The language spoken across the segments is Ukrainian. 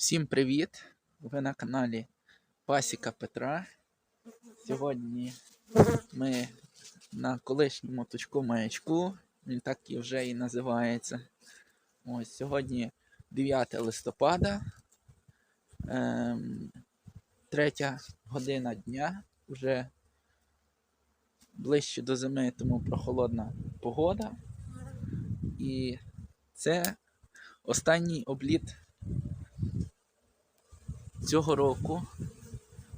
Всім привіт! Ви на каналі Пасіка Петра. Сьогодні ми на колишньому точку маячку. Він так і вже і називається. Ось сьогодні 9 листопада, ем, третя година дня. Вже ближче до зими, тому прохолодна погода. І це останній обліт цього року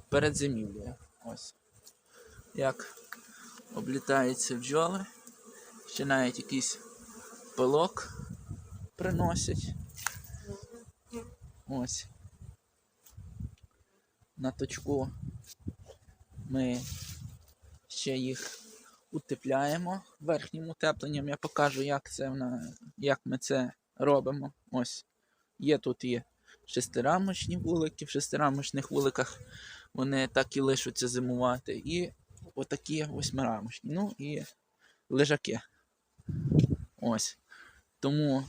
перед зимівлею. Ось. Як облітаються бджоли. Ще навіть якийсь пилок приносять. Ось. На точку ми ще їх утепляємо верхнім утепленням. Я покажу, як це як ми це робимо. Ось. Є тут є шестирамочні вулики. В шестирамочних вуликах вони так і лишаться зимувати. І отакі восьмирамочні. Ну і лежаки. Ось. Тому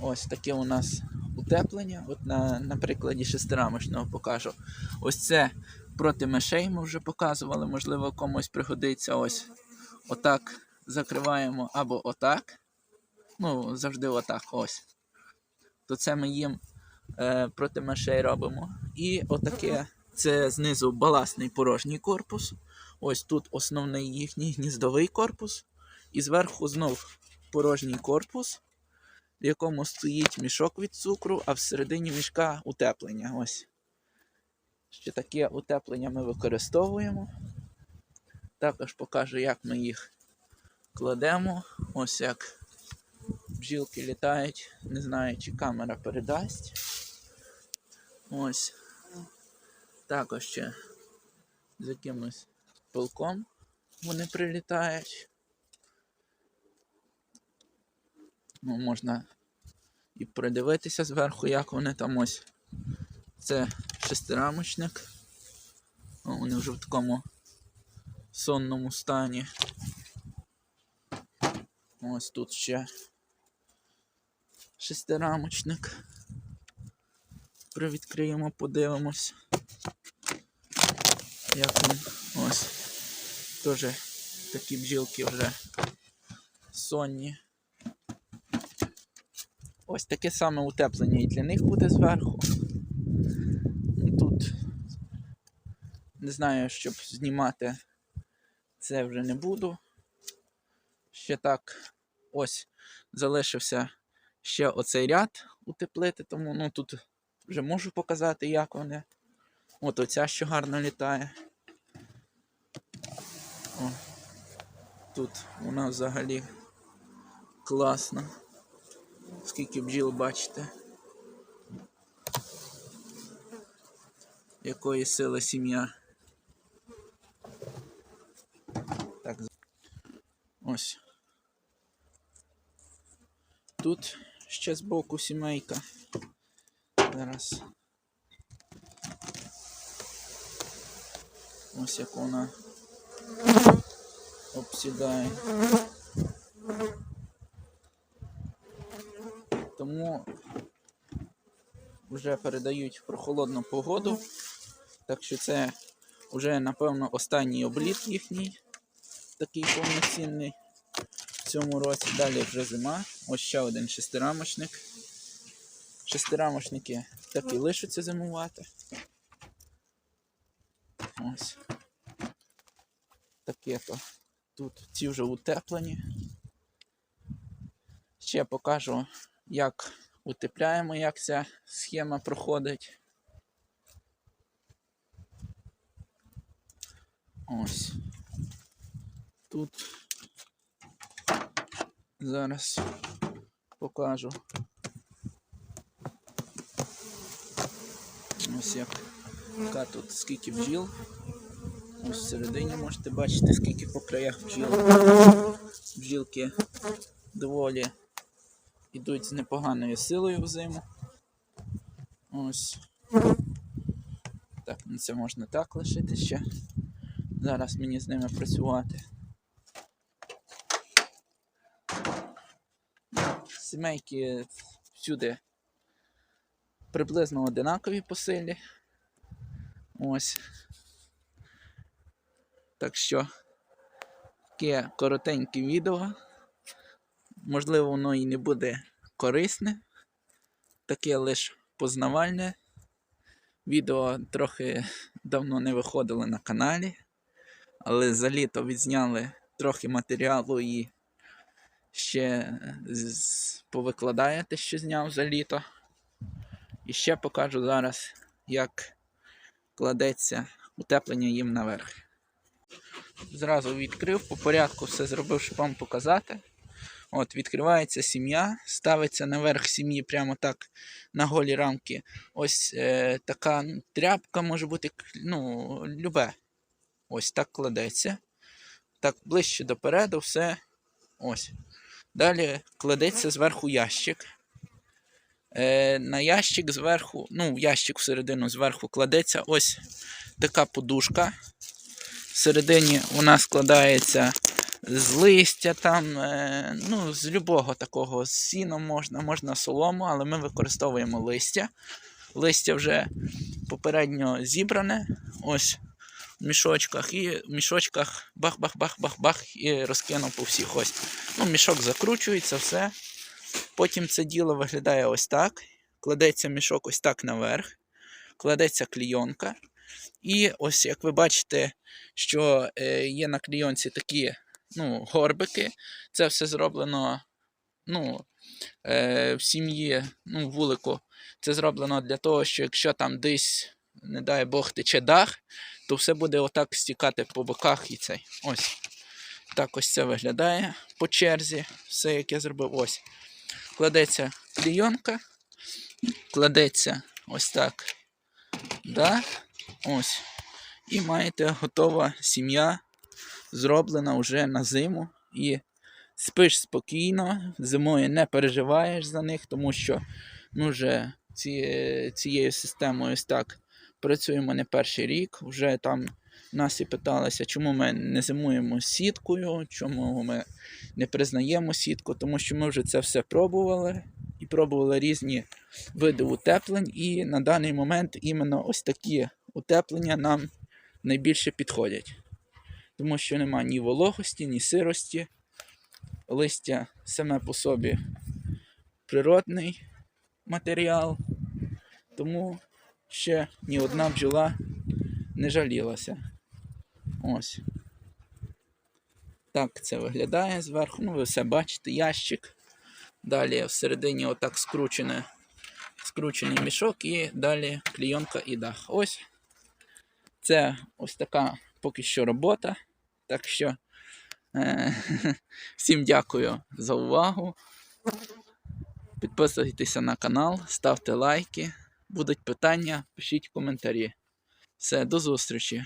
ось таке у нас утеплення. От на, на прикладі шестирамочного покажу. Ось це проти мишей ми вже показували, можливо, комусь пригодиться. Ось отак закриваємо або отак. Ну, завжди отак ось. То це ми їм проти мишей робимо. І отаке це знизу баласний порожній корпус. Ось тут основний їхній гніздовий корпус. І зверху знов порожній корпус, в якому стоїть мішок від цукру, а всередині мішка утеплення. Ось. Ще таке утеплення ми використовуємо. Також покажу, як ми їх кладемо. Ось як бджілки літають. Не знаю, чи камера передасть. Ось. Також ще з якимось пилком вони прилітають. Ну, можна і придивитися зверху, як вони там ось. Це шестирамочник. О, Вони вже в такому сонному стані. Ось тут ще шестирамочник. Привідкриємо, подивимось. Як він ось. Теж такі бджілки вже сонні. Ось таке саме утеплення і для них буде зверху. Тут не знаю, щоб знімати це вже не буду. Ще так ось залишився ще оцей ряд утеплити, тому ну тут вже можу показати, як вони. От оця що гарно літає. О, тут вона взагалі класна. Скільки бджіл бачите. Якої сили сім'я. Так. Ось. Тут ще збоку сімейка. Зараз. Ось як вона обсідає. Тому вже передають прохолодну погоду. Так що це вже, напевно, останній обліт їхній, такий повноцінний в цьому році. Далі вже зима. Ось ще один шестирамочник. Шестирамочники так і лишаться зимувати. Ось. Таке то. Тут ці вже утеплені. Ще покажу, як утепляємо, як ця схема проходить. Ось. Тут зараз покажу. Ось як яка тут скільки бджіл. Ось всередині можете бачити, скільки по краях бджіл. Бджілки доволі йдуть з непоганою силою в зиму. Ось. Так, ну це можна так лишити ще. Зараз мені з ними працювати. Сімейки всюди приблизно одинакові по силі. Ось. Так що таке коротеньке відео. Можливо, воно і не буде корисне, таке лише познавальне. Відео трохи давно не виходило на каналі, але за літо відзняли трохи матеріалу і ще з- повикладаю те, що зняв за літо. І ще покажу зараз, як кладеться утеплення їм наверх. Зразу відкрив, по порядку все зробив, щоб вам показати. От, відкривається сім'я, ставиться наверх сім'ї прямо так на голі рамки. Ось е, така ну, тряпка може бути, ну, любе. Ось так кладеться. Так, ближче допереду, все. Ось. Далі кладеться зверху ящик. Е, на ящик зверху, ну, ящик всередину зверху кладеться ось така подушка. Всередині вона складається з листя, там, е, ну, з любого такого, з сіном можна, можна солому, але ми використовуємо листя. Листя вже попередньо зібране. Ось в мішочках, і в мішочках бах-бах-бах-бах-бах і розкинув по всіх. Ось. Ну, мішок закручується, все. Потім це діло виглядає ось так. Кладеться мішок ось так наверх, кладеться клійонка. І ось, як ви бачите, що е, є на клійонці такі ну, горбики. Це все зроблено ну, е, в сім'ї, ну, вулику. Це зроблено для того, що якщо там десь, не дай Бог, тече дах, то все буде отак стікати по боках і цей. Ось. Так ось це виглядає по черзі. Все, як я зробив. Ось. Кладеться клійонка, кладеться ось так. Да? Ось. І маєте готова сім'я, зроблена вже на зиму. І спиш спокійно, зимою не переживаєш за них, тому що ми вже ці, цією системою ось так працюємо не перший рік. Вже там нас і питалися, чому ми не зимуємо сіткою, чому ми не признаємо сітку, тому що ми вже це все пробували і пробували різні види утеплень. І на даний момент іменно ось такі утеплення нам найбільше підходять. Тому що немає ні вологості, ні сирості. Листя саме по собі природний матеріал. Тому ще ні одна бджола не жалілася. Ось. Так це виглядає зверху. Ну, ви все бачите, ящик. Далі всередині отак скручене, скручений мішок і далі клійонка і дах. Ось. Це ось така поки що робота. Так що е, всім дякую за увагу. Підписуйтеся на канал, ставте лайки. Будуть питання, пишіть коментарі. Все, до зустрічі.